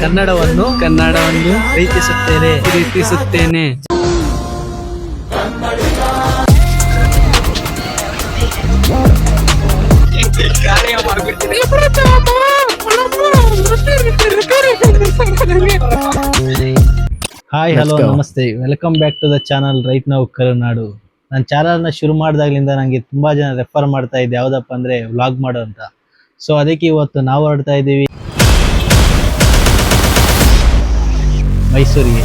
ಕನ್ನಡವನ್ನು ಕನ್ನಡವನ್ನು ಪ್ರೀತಿಸುತ್ತೇನೆ. ಪ್ರೀತಿಸುತ್ತೇನೆ. ಹಾಯ್ ಹಲೋ ನಮಸ್ತೆ. Welcome back to the channel right ನಾವು ಕರುನಾಡು ನನ್ನ ಚಾನಲ್ನ ಶುರು ಮಾಡಿದಾಗ್ಲಿಂದ ನನಗೆ ತುಂಬಾ ಜನ ರೆಫರ್ ಮಾಡ್ತಾ ಇದ್ದೆ. ಯಾವುದಪ್ಪ ಅಂದ್ರೆ ವ್ಲಾಗ್ ಮಾಡೋ ಅಂತ. ಸೊ ಅದಕ್ಕೆ ಇವತ್ತು ನಾವು ಹೊರಡ್ತಾ ಇದ್ದೀವಿ. ಮೈಸೂರಿಗೆ.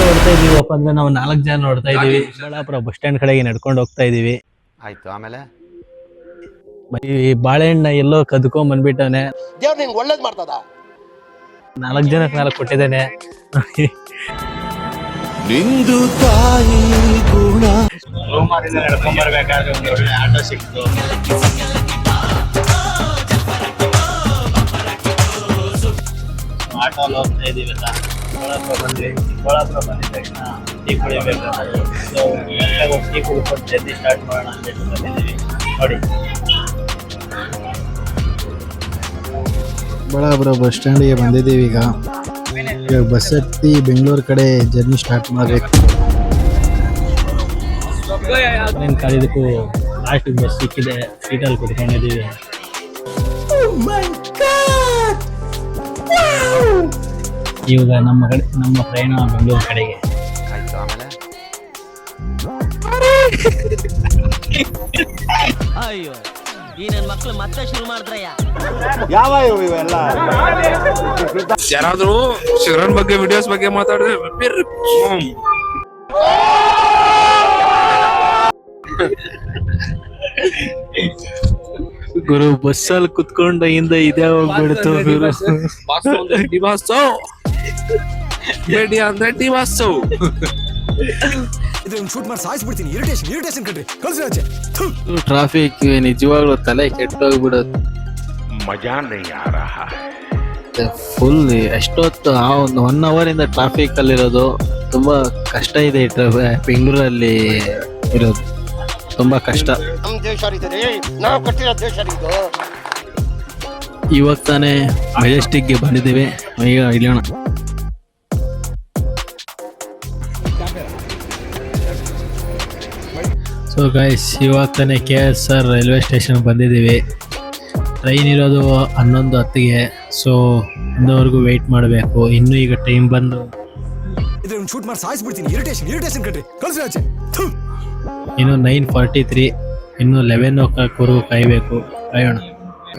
ನೋಡ್ತಾ ಇದೀವಿ ಇದೀವಪ್ಪ ಅಂದ್ರೆ ನಾವು ನಾಲ್ಕು ಜನ ನೋಡ್ತಾ ಇದೀವಿ. ಚಿಕ್ಕಬಳ್ಳಾಪುರ ಬಸ್ ಸ್ಟ್ಯಾಂಡ್ ಕಡೆಗೆ ನಡ್ಕೊಂಡು ಹೋಗ್ತಾ ಇದೀವಿ. ಆಯ್ತು ಆಮೇಲೆ? ಈ ಬಾಳೆಹಣ್ಣ ಎಲ್ಲೋ ಕದ್ಕೊಂಡ್ ಬಂದ್ಬಿಟ್ಟವನೆ. ದೇವ್ರು ನಿಂಗೆ ಒಳ್ಳೇದ್ ಮಾಡ್ತದ? ನಾಲ್ಕು ಜನಕ್ಕೆ ನಾಲ್ಕು ಕೊಟ್ಟಿದ್ದೇನೆ. ನಿಂದು ತಾಯಿ ಗುಣ. ನಡ್ಕೊಂಡ್ ಬರ್ಬೇಕಾದ್ರೆ ಒಂದು ಒಳ್ಳೆ ಆಟೋ ಸಿಕ್ತು. ಆಟೋಲ್ಲಿ ಹೋಗ್ತಾ ಇದೀವಿ ಅಲ್ಲ ಚಿಕ್ಕಬಳ್ಳಾಪುರ ಬಂದ್ವಿ. ಚಿಕ್ಕಬಳ್ಳಾಪುರ ಬಂದಿದ ತಕ್ಷಣ ಟೀ ಕುಡಿಬೇಕು ಸೊ ಹೋಗಿ ಟೀ ಕುಡ್ಕೊಂಡು ಜರ್ನಿ ಸ್ಟಾರ್ಟ್ ಮಾಡೋಣ ಅಂತ ಹೇಳಿ ಬಂದಿದ್ದೀವಿ. ನೋಡಿ. ಚಿಕ್ಕಬಳ್ಳಾಪುರ ಬಸ್ ಸ್ಟ್ಯಾಂಡಿಗೆ ಬಂದಿದ್ದೀವಿ ಈಗ. ಇವಾಗ ಬಸ್ ಹತ್ತಿ ಬೆಂಗಳೂರು ಕಡೆ ಜರ್ನಿ ಸ್ಟಾರ್ಟ್ ಮಾಡಬೇಕು. ಟ್ರೈನ್ ಕಾಲಿದಕ್ಕೂ ಲಾಸ್ಟ್ ಬಸ್ ಸಿಕ್ಕಿದೆ ಸೀಟಲ್ಲಿ ಕುತ್ಕೊಂಡಿದ್ದೀವಿ. ಇವಾಗ ನಮ್ಮ ಕಡೆ ನಮ್ಮ ಪ್ರಯಾಣ ಬೆಂಗಳೂರು ಕಡೆಗೆ. ಆಯ್ತು ಆಮೇಲೆ? ಅಯ್ಯೋ ಈ ನನ್ನ ಮಕ್ಳು ಮತ್ತೆ ಶುರು ಮಾಡಿದ್ರಯ್ಯ. ಯಾರಾದ್ರೂ ಶರಣ್ ಬಗ್ಗೆ ವಿಡಿಯೋಸ್ ಬಗ್ಗೆ ಮಾತಾಡಿದ್ರೆ ಬಿರ್-. ಗುರು ಬಸ್ಸಲ್ಲಿ ಕುತ್ಕೊಂಡ ಹಿಂದೆ ಇದೇ ಹೋಗ್ಬಿಡ್ತು ಗುರು. ಬೇಡಿ ಅಂದ್ರೆ ಡಿ ಬಾಸು ಶೂಟ್ ಮಾಡಿ ಸಾಯಿಸ್ಬಿಡ್ತೀನಿ. ಇರಿಟೇಷನ್ ಇರಿಟೇಷನ್ ಕಣ್ರಿ. ಕಳ್ಸಿ ಆಚೆ. ಟ್ರಾಫಿಕ್ ನಿಜವಾಗ್ಲೂ ತಲೆ ಕೆಟ್ಟೋಗ್ಬಿಡುತ್ತೆ. ಫುಲ್ ಎಷ್ಟೊತ್ತು ಆ ಒಂದು ಒನ್ ಅವರ್ ಇಂದ ಟ್ರಾಫಿಕ್ ಅಲ್ಲಿರೋದು ತುಂಬಾ ಕಷ್ಟ ಇದೆ ಬೆಂಗಳೂರಲ್ಲಿ ಇರೋದು. ತುಂಬಾ ಕಷ್ಟ. ನಮ್ ದೇಶ ಇದೆ ನಾವು ಕಟ್ಟಿರೋ ದೇಶ ಇದು. ಇವಾಗ ತಾನೇ ಮೆಜೆಸ್ಟಿಕ್ಗೆ ಬಂದಿದ್ದೀವಿ. ಈಗ ಇಳಿಯೋಣ ಸೊ ಗೈಸ್ ಇವಾಗ ತಾನೇ K S R railway station ಬಂದಿದ್ದೀವಿ. ಟ್ರೈನ್ ಇರೋದು ಹನ್ನೊಂದು ಹತ್ತಿಗೆ. ಸೊ ಇನ್ನೂವರೆಗೂ ವೆಯ್ಟ್ ಮಾಡಬೇಕು. ಇನ್ನೂ ಈಗ ಟೈಮ್ ಬಂದು ಇದ್ರೆ ಶೂಟ್ ಮಾಡಿ ಸಾಯಿಸ್ಬಿಡ್ತೀನಿ ಇರಿಟೇಷನ್ ಇರಿಟೇಷನ್ ಕಟ್ರಿ ಕಳ್ಸಿ ಆಚೆ. ಥು. ಇನ್ನು ನೈನ್ ಫಾರ್ಟಿ ತ್ರೀ ಇನ್ನು ಲೆವೆನ್ ಓ ಕ್ಲಾಕ್ವರೆಗೂ ಕಾಯಬೇಕು ಕಾಯೋಣ.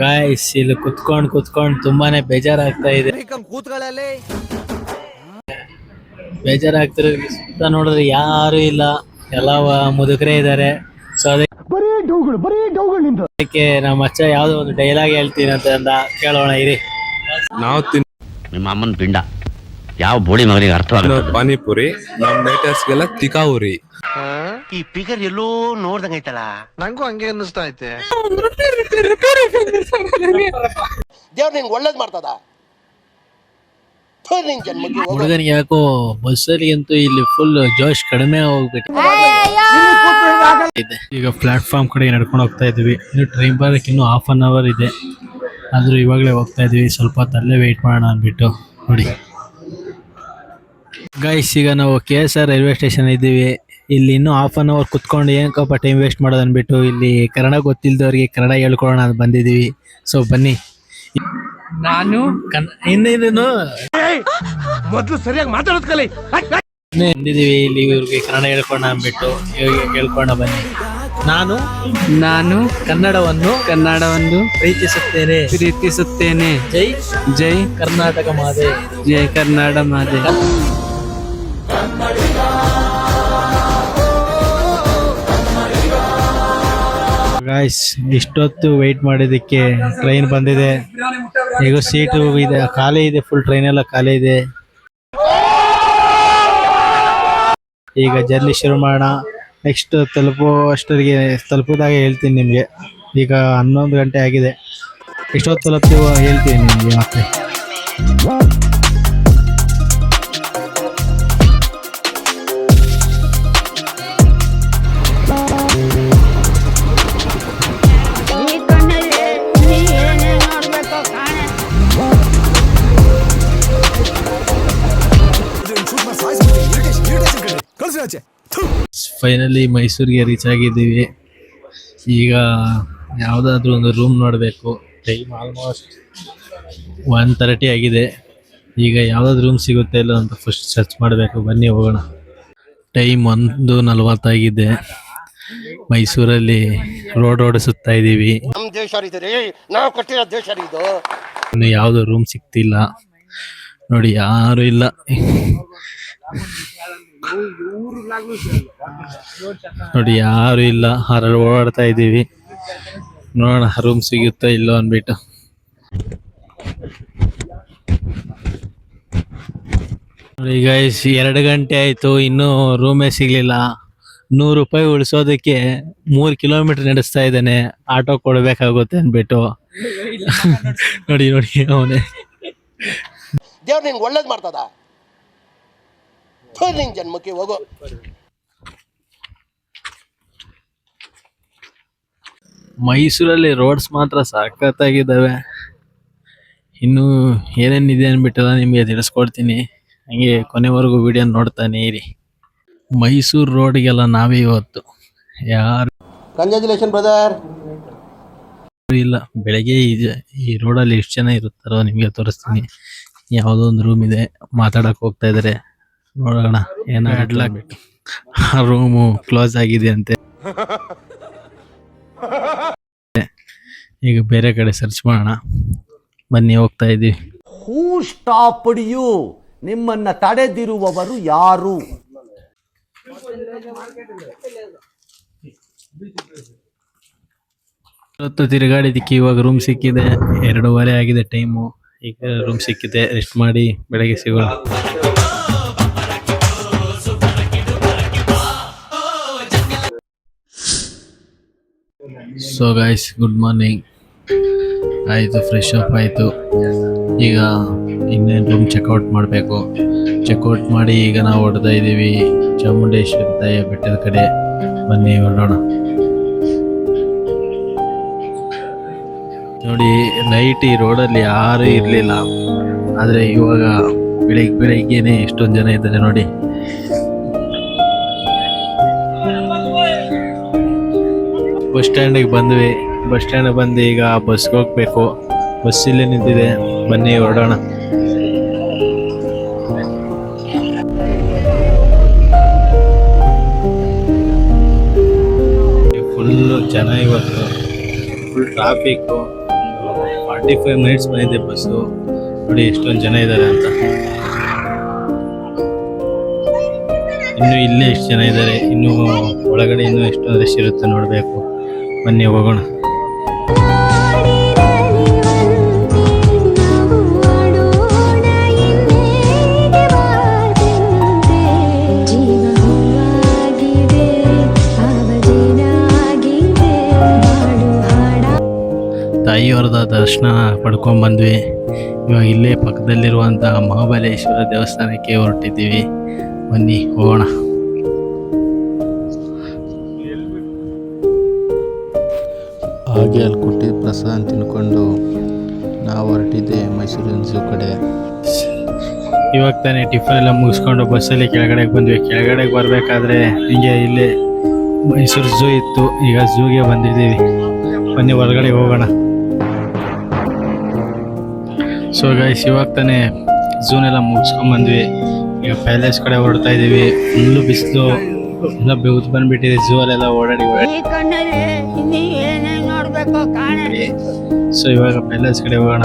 ಗಾಯ್ಸ್ ಇಲ್ಲಿ ಕುತ್ಕೊಂಡು ಕುತ್ಕೊಂಡು ತುಂಬಾನೇ ಬೇಜಾರಾಗ್ತಾ ಇದೆ. ಬೇಜಾರಾಗ್ತಿರೋ ಸುತ್ತ ನೋಡಿದ್ರೆ ಯಾರು ಇಲ್ಲ. ಎಲ್ಲ ಮುದುಕರೇ ಇದ್ದಾರೆ. ಸೊ ಅದಕ್ಕೆ ನಮ್ಮ ಅಚ್ಚ ಯಾವ್ದೋ ಒಂದು ಡೈಲಾಗ್ ಹೇಳ್ತೀನಿ ಅಂತ ಅಂದ. ಕೇಳೋಣ ಇರಿ. ನಾವು ತಿನ್ ನಿಮ್ಮ ಅಮ್ಮನ ಪಿಂಡ. ಯಾವ ಬೋಳಿ ಮಗನಿಗೆ ಅರ್ಥ ಪಾನಿಪುರಿ ನಮ್ಮ ನೈಟರ್ಸ್ಗೆಲ್ಲ ನೇಟರ್ಸ್ಗೆಲ್ಲ ತಿಕಾವುರಿ. ಈ ಫಿಗರ್ ಎಲ್ಲೋ ನೋಡ್ದಂಗೈತಲ್ಲ ನಂಗೂ ಹಂಗೆ ಅನ್ನಿಸ್ತಾ ಐತೆ. ದೇವ್ರು ನಿಂಗೆ ಒಳ್ಳೇದ್ ಮಾಡ್ತದ? ಥು, ನಿನ್ ಜನ್ಮಕ್ಕೆ ಹೋಗು. ಹುಡುಗನಿಗೆ ಯಾಕೋ ಬಸ್ಸಲ್ಲಿ ಅಂತೂ ಇಲ್ಲಿ ಫುಲ್ ಜೋಶ್ ಕಡಿಮೆ ಹೋಗ್ಬಿಟ್ಟಿದೆ. ಈಗ ಪ್ಲಾಟ್ಫಾರ್ಮ್ ಕಡೆ ನಡ್ಕೊಂಡು ಹೋಗ್ತಾ ಇದ್ವಿ ಇನ್ನು ಟ್ರೈನ್ ಬರೋಕ್ಕೆ ಇನ್ನೂ ಹಾಫ್ ಅನ್ ಅವರ್ ಇದೆ. ಆದ್ರೂ ಇವಾಗಲೇ ಹೋಗ್ತಾ ಇದ್ವಿ ಸ್ವಲ್ಪ ಹೊತ್ತು ಅಲ್ಲೇ ವೆಯ್ಟ್ ಮಾಡೋಣ ಅಂದ್ಬಿಟ್ಟು. ನೋಡಿ. ಗೈಸ್ ಈಗ ನಾವು K S R railway station ಇದ್ದೀವಿ. ಇಲ್ಲಿ ಇನ್ನೂ ಹಾಫ್ ಅನ್ ಅವರ್ ಕುತ್ಕೊಂಡು ಏನಕ್ಕಪ್ಪ ಟೈಮ್ ವೇಸ್ಟ್ ಮಾಡೋದು ಅನ್ಬಿಟ್ಟು ಇಲ್ಲಿ ಕನ್ನಡ ಗೊತ್ತಿಲ್ದವ್ರಿಗೆ ಕನ್ನಡ ಹೇಳ್ಕೊಳೋಣ ಅಂತ ಬಂದಿದ್ದೀವಿ. ಸೊ ಬನ್ನಿ. ನಾನು ಇನ್ನೇನು ಮೊದಲು ಸರಿಯಾಗಿ ಮಾತಾಡೋದ್ ಕಲಿ. ಬಂದಿದ್ದೀವಿ ಇಲ್ಲಿ ಇವ್ರಿಗೆ ಕನ್ನಡ ಹೇಳ್ಕೊಣ ಅಂದ್ಬಿಟ್ಟು ಇವ್ರಿಗೆ ಕೇಳ್ಕೊಂಡ ಬನ್ನಿ. ನಾನು ನಾನು ಕನ್ನಡವನ್ನು ಕನ್ನಡವನ್ನು ಪ್ರೀತಿಸುತ್ತೇನೆ. ಪ್ರೀತಿಸುತ್ತೇನೆ. ಜೈ ಜೈ ಕರ್ನಾಟಕ ಮಾತೆ. ಜೈ ಕನ್ನಡ ಮಾತೆ. ಗಾಯ್ಸ್ ಇಷ್ಟೊತ್ತು ವೆಯ್ಟ್ ಮಾಡಿದ್ದಕ್ಕೆ ಟ್ರೈನ್ ಬಂದಿದೆ. ಈಗ ಸೀಟು ಇದೆ, ಖಾಲಿ ಇದೆ ಫುಲ್ ಟ್ರೈನ್ ಎಲ್ಲ ಖಾಲಿ ಇದೆ. ಈಗ ಜರ್ನಿ ಶುರು ಮಾಡೋಣ. ನೆಕ್ಸ್ಟ್ ತಲುಪೋ, ಅಷ್ಟರಿಗೆ ತಲುಪಿದಾಗ ಹೇಳ್ತೀನಿ ನಿಮಗೆ. ಈಗ ಹನ್ನೊಂದು ಗಂಟೆ ಆಗಿದೆ. ಇಷ್ಟೊತ್ತು ತಲುಪ್ತೀವೋ ಹೇಳ್ತೀನಿ ನಿಮಗೆ ಮತ್ತೆ. ಆಚೆ ಫೈನಲಿ ಮೈಸೂರಿಗೆ ರೀಚ್ ಆಗಿದ್ದೀವಿ. ಈಗ ಯಾವುದಾದ್ರೂ ಒಂದು ರೂಮ್ ನೋಡಬೇಕು. ಟೈಮ್ ಆಲ್ಮೋಸ್ಟ್ ಒನ್ ತರ್ಟಿ ಆಗಿದೆ. ಈಗ ಯಾವುದಾದ್ರು ರೂಮ್ ಸಿಗುತ್ತೆ ಇಲ್ಲ ಅಂತ ಫಸ್ಟ್ ಸರ್ಚ್ ಮಾಡಬೇಕು. ಬನ್ನಿ ಹೋಗೋಣ. ಟೈಮ್ ಒಂದು ನಲವತ್ತಾಗಿದೆ ಮೈಸೂರಲ್ಲಿ ರೋಡ್ ಓಡಿಸುತ್ತಾ ಇದ್ದೀವಿ. ನಮ್ಮ ದೇಶ ರೀ ನಾವು ಕಟ್ಟಿರೋ ದೇಶ ರೀ ಇದು. ಇನ್ನು ಯಾವುದೋ ರೂಮ್ ಸಿಗ್ತಿಲ್ಲ. ನೋಡಿ ಯಾರು ಇಲ್ಲ. ನೋಡಿ ಯಾರು ಇಲ್ಲ. ಹರಳು ಓಡಾಡ್ತಾ ಇದ್ದೀವಿ. ನೋಡೋಣ ರೂಮ್ ಸಿಗುತ್ತಾ ಇಲ್ಲೋ ಅಂದ್ಬಿಟ್ಟು. ನೋಡಿ ಗೈಸ್ ಎರಡು ಗಂಟೆ ಆಯ್ತು. ಇನ್ನೂ ರೂಮೇ ಸಿಗ್ಲಿಲ್ಲ. ನೂರು ರೂಪಾಯಿ ಉಳಿಸೋದಕ್ಕೆ ಮೂರು ಕಿಲೋಮೀಟರ್ ನಡೆಸ್ತಾ ಇದ್ದಾನೆ. ಆಟೋ ಕೊಡಬೇಕಾಗುತ್ತೆ ಅಂದ್ಬಿಟ್ಟು. ನೋಡಿ ನೋಡಿ ಅವನೇ. ದೇವ್ರು ನಿಂಗೆ ಒಳ್ಳೇದ್ ಮಾಡ್ತದ? ಥು, ನಿನ್ ಜನ್ಮಕ್ಕೆ ಹೋಗೋ. ಮೈಸೂರಲ್ಲಿ ರೋಡ್ಸ್ ಮಾತ್ರ ಸಖತ್ತಾಗಿದ್ದಾವೆ. ಇನ್ನು ಏನೇನಿದೆ ಅಂದ್ಬಿಟ್ಟೆಲ್ಲ ನಿಮಗೆ ತಿಳಿಸ್ಕೊಡ್ತೀನಿ. ಹಂಗೆ ಕೊನೆವರೆಗೂ ವಿಡಿಯೋ ನೋಡ್ತಾನೆ ಇರಿ. ಮೈಸೂರು ರೋಡ್ಗೆಲ್ಲ ನಾವೇ ಇವತ್ತು. ಯಾರು ಕಂಗ್ರ್ಯಾಚುಲೇಷನ್ ಬ್ರದರ್ ಇಲ್ಲ ಬೆಳಗ್ಗೆ ಈ ಈ ರೋಡಲ್ಲಿ ಎಷ್ಟು ಜನ ಇರುತ್ತಾರೋ ನಿಮಗೆ ತೋರಿಸ್ತೀನಿ. ಯಾವುದೋ ಒಂದು ರೂಮ್ ಇದೆ ಮಾತಾಡಕ್ಕೆ ಹೋಗ್ತಾ ಇದಾರೆ ನೋಡೋಣ. ಏನಾಗಲ್ಲ ರೂಮು ಕ್ಲೋಸ್ ಆಗಿದೆ ಅಂತೆ ಈಗ ಬೇರೆ ಕಡೆ ಸರ್ಚ್ ಮಾಡೋಣ. ಬನ್ನಿ ಹೋಗ್ತಾ ಇದ್ದೀವಿ. ಹೂ ಸ್ಟಾಪ್ ಯು ನಿಮ್ಮನ್ನ ತಡೆದಿರುವವರು ಯಾರು? ಇವತ್ತು ತಿರುಗಾಡಿದ್ದಕ್ಕೆ ಇವಾಗ ರೂಮ್ ಸಿಕ್ಕಿದೆ. ಎರಡೂವರೆ ಆಗಿದೆ ಟೈಮು ಈಗ ರೂಮ್ ಸಿಕ್ಕಿದೆ. ರೆಸ್ಟ್ ಮಾಡಿ ಬೆಳಗ್ಗೆ ಸಿಗೋಣ. ಸೊ ಗಾಯ್ಸ್ ಗುಡ್ ಮಾರ್ನಿಂಗ್ ಆಯಿತು ಫ್ರೆಶ್ ಅಪ್ ಆಯಿತು. ಈಗ ಇನ್ನೇನು ರೂಮ್ ಚೆಕ್ಔಟ್ ಮಾಡಬೇಕು. ಚೆಕ್ಔಟ್ ಮಾಡಿ ಈಗ ನಾವು ಹೊಡ್ತಾ ಇದ್ದೀವಿ ಚಾಮುಂಡೇಶ್ವರಿ ತಾಯಿಯ ಬೆಟ್ಟದ ಕಡೆ. ಬನ್ನಿ, ಹೊರಡೋಣ. ನೋಡಿ ನೈಟ್ ಈ ರೋಡಲ್ಲಿ ಯಾರು ಇರಲಿಲ್ಲ. ಆದರೆ ಇವಾಗ ಬೆಳಿಗ್ಗೆ ಬೆಳಿಗ್ಗೆನೆ ಎಷ್ಟೊಂದು ಜನ ಇದ್ದಾರೆ ನೋಡಿ. ಬಸ್ ಸ್ಟ್ಯಾಂಡಿಗೆ ಬಂದ್ವಿ. ಬಸ್ ಸ್ಟ್ಯಾಂಡ್ ಬಂದು ಈಗ ಬಸ್ಗೆ ಹೋಗ್ಬೇಕು. ಬಸ್ ಇಲ್ಲೇ ನಿಂತಿದೆ. ಬನ್ನಿ ಹೊರಡೋಣ. ಫುಲ್ಲು ಜನ ಇವತ್ತು. Full traffic forty five minutes ಬಂದಿದೆ ಬಸ್ಸು. ನೋಡಿ ಎಷ್ಟೊಂದು ಜನ ಇದ್ದಾರೆ ಅಂತ. ಇನ್ನು ಇಲ್ಲೇ ಎಷ್ಟು ಜನ ಇದ್ದಾರೆ ಇನ್ನು ಒಳಗಡೆ ಇನ್ನೂ ಎಷ್ಟೊಂದು ರಶ್ ಇರುತ್ತೆ ನೋಡಬೇಕು. ಬನ್ನಿ ಹೋಗೋಣ. ತಾಯಿಯವರದ ದರ್ಶನ ಪಡ್ಕೊಂಡ್ ಬಂದ್ವಿ. ಇವಾಗ ಇಲ್ಲೇ ಪಕ್ಕದಲ್ಲಿರುವಂಥ ಮಹಾಬಲೇಶ್ವರ ದೇವಸ್ಥಾನಕ್ಕೆ ಹೊರಟಿದ್ದೀವಿ. ಬನ್ನಿ ಹೋಗೋಣ. ಹಾಗೆ ಅಲ್ಲಿ ಕೊಟ್ಟಿದ್ದ ಪ್ರಸಾದ ತಿನ್ಕೊಂಡು ನಾವು ಹೊರಟಿದ್ದೆ ಮೈಸೂರಿನ ಝೂ ಕಡೆ. ಇವಾಗ ತಾನೇ ಟಿಫನ್ ಎಲ್ಲ ಮುಗಿಸ್ಕೊಂಡು ಬಸ್ಸಲ್ಲಿ ಕೆಳಗಡೆಗೆ ಬಂದ್ವಿ. ಕೆಳಗಡೆಗೆ ಬರಬೇಕಾದ್ರೆ ಹಿಂಗೆ ಇಲ್ಲಿ ಮೈಸೂರು ಝೂ ಇತ್ತು. ಈಗ ಝೂಗೆ ಬಂದಿದ್ದೀವಿ. ಬನ್ನಿ ಹೊರಗಡೆ ಹೋಗೋಣ. ಸೊ ಗೈಸ್ ಇವಾಗ ತಾನೇ ಝೂನೆಲ್ಲ ಮುಗಿಸ್ಕೊಂಬಂದ್ವಿ ಈಗ ಪ್ಯಾಲೇಸ್ ಕಡೆ ಹೊರಡ್ತಾ ಇದ್ದೀವಿ ಫುಲ್ಲು ಬಿಸಿಲು. ಎಲ್ಲ ಬೆವ್ದು ಬಂದ್ಬಿಟ್ಟಿದೆ ಝೂ ಅಲ್ಲೆಲ್ಲ ಓಡಾಡಿ ಕಾಣಲಿ. ಸೊ ಇವಾಗ ಪ್ಯಾಲೇಸ್ ಕಡೆ ಹೋಗೋಣ.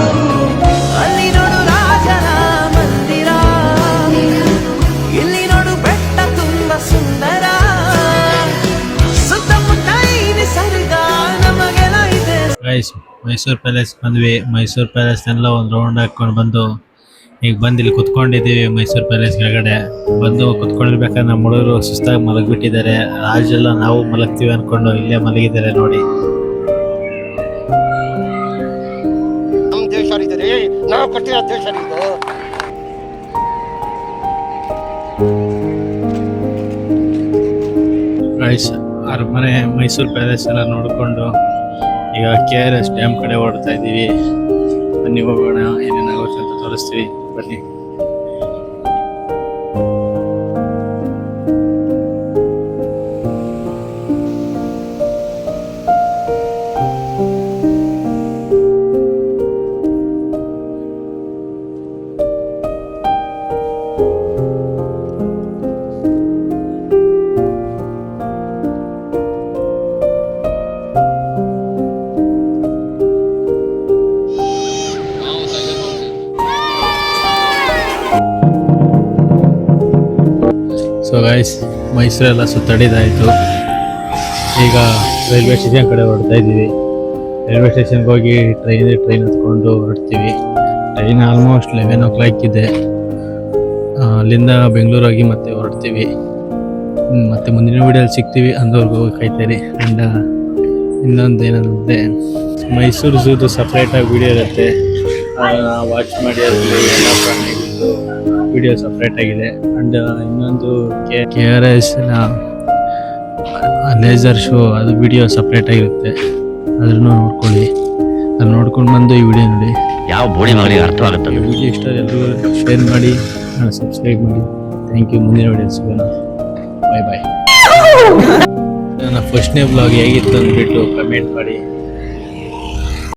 ಅಲ್ಲಿ ನೋಡು ಮಂದಿರ. ಇಲ್ಲಿ ನೋಡು ಬೆಟ್ಟ ತುಂಬ ಸುಂದರ. ಸುತ್ತಮುತ್ತ ಈ ನಿಸರ್ಗ ನಮಗೆಲ್ಲ ಇದೆ. ಗೈಸ್ ಮೈಸೂರು ಪ್ಯಾಲೇಸ್ ಬಂದ್ವಿ. ಮೈಸೂರು ಪ್ಯಾಲೇಸ್ ಎಲ್ಲ ಒಂದು ರೌಂಡ್ ಹಾಕೊಂಡು ಬಂದು ಈಗ ಬಂದು ಇಲ್ಲಿ ಕುತ್ಕೊಂಡಿದ್ದೀವಿ ಮೈಸೂರು ಪ್ಯಾಲೇಸ್ ಕೆಳಗಡೆ. ಬಂದು ಕುತ್ಕೊಂಡಿರ್ಬೇಕಾದ್ರೆ ನಮ್ಮ ಹುಡುಗರು ಸುಸ್ತಾಗಿ ಮಲಗಿಬಿಟ್ಟಿದ್ದಾರೆ. ರಾಜೆಲ್ಲ ನಾವು ಮಲಗ್ತೀವಿ ಅನ್ಕೊಂಡು ಇಲ್ಲೇ ಮಲಗಿದ್ದಾರೆ ನೋಡಿ. ನಮ್ಮ ದೇಶ ಇದು ರೀ. ನಾವು ಕಟ್ಟಿರೋ ದೇಶ ರೀ ಇದು ಗೈಸ್ ಅರಮನೆ ಮೈಸೂರು ಪ್ಯಾಲೇಸ್ ಎಲ್ಲ ನೋಡಿಕೊಂಡು ಈಗ ಕೆ ಆರ್ ಎಸ್ ಡ್ಯಾಮ್ ಕಡೆ ಓಡ್ತಾ ಇದ್ದೀವಿ. ಬನ್ನಿ ಹೋಗೋಣ ಏನೇನಾಗುತ್ತೆ ಅಂತ ತೋರಿಸ್ತೀವಿ. ಬನ್ನಿ ಸೊ ಗಾಯ್ಸ್ ಮೈಸೂರೆಲ್ಲ ಸುತ್ತಾಡಿದಾಯಿತು ಈಗ ರೈಲ್ವೆ ಸ್ಟೇಷನ್ ಕಡೆ ಹೊರಡ್ತಾ ಇದ್ದೀವಿ. ರೈಲ್ವೆ ಸ್ಟೇಷನ್ಗೆ ಹೋಗಿ ಟ್ರೈನ್ ಟ್ರೈನ್ ಹತ್ಕೊಂಡು ಹೊರಡ್ತೀವಿ. Train almost eleven o'clock ಇದೆ ಅಲ್ಲಿಂದ ಬೆಂಗಳೂರಾಗಿ ಮತ್ತೆ ಹೊರಡ್ತೀವಿ. ಮತ್ತೆ ಮುಂದಿನ ವೀಡಿಯೋಲಿ ಸಿಗ್ತೀವಿ. ಅಂದವ್ರಿಗೂ ಕಾಯ್ತೀರಿ ಆ್ಯಂಡ್ ಇನ್ನೊಂದು ಏನಂದರೆ, ಮೈಸೂರು ಝೂದು ಸಪ್ರೇಟಾಗಿ ವೀಡಿಯೋ ಇರುತ್ತೆ. ವಾಚ್ ಮಾಡಿ, ಅದರಲ್ಲಿ ಎಲ್ಲ ಪ್ರಾಣಿಗಳದ್ದು ವಿಡಿಯೋ ಸಪ್ರೇಟ್ ಆಗಿದೆ. ಅಂಡ್ ಇನ್ನೊಂದು K K R S laser show ಅದು ವಿಡಿಯೋ ಸಪ್ರೇಟ್ ಆಗಿರುತ್ತೆ. ಅದನ್ನು ನೋಡ್ಕೊಳ್ಳಿ. ಅದು ನೋಡ್ಕೊಂಡು ಬಂದು ಈ ವಿಡಿಯೋ ನೋಡಿ. ಯಾವ ಬೋಡಿ ಅರ್ಥ ಆಗುತ್ತೆ ವಿಡಿಯೋ ಇಷ್ಟ ಎಲ್ಲರೂ ಶೇರ್ ಮಾಡಿ ಸಬ್ಸ್ಕ್ರೈಬ್ ಮಾಡಿ. ಥ್ಯಾಂಕ್ ಯು ಮುಂದಿನ ವಿಡಿಯೋ ಸಿಗೋಣ. ಬಾಯ್ ಬಾಯ್ ನನ್ನ ಫಸ್ಟ್ನೇ ಬ್ಲಾಗ್ ಹೇಗಿತ್ತು ಅಂದ್ಬಿಟ್ಟು ಕಮೆಂಟ್ ಮಾಡಿ.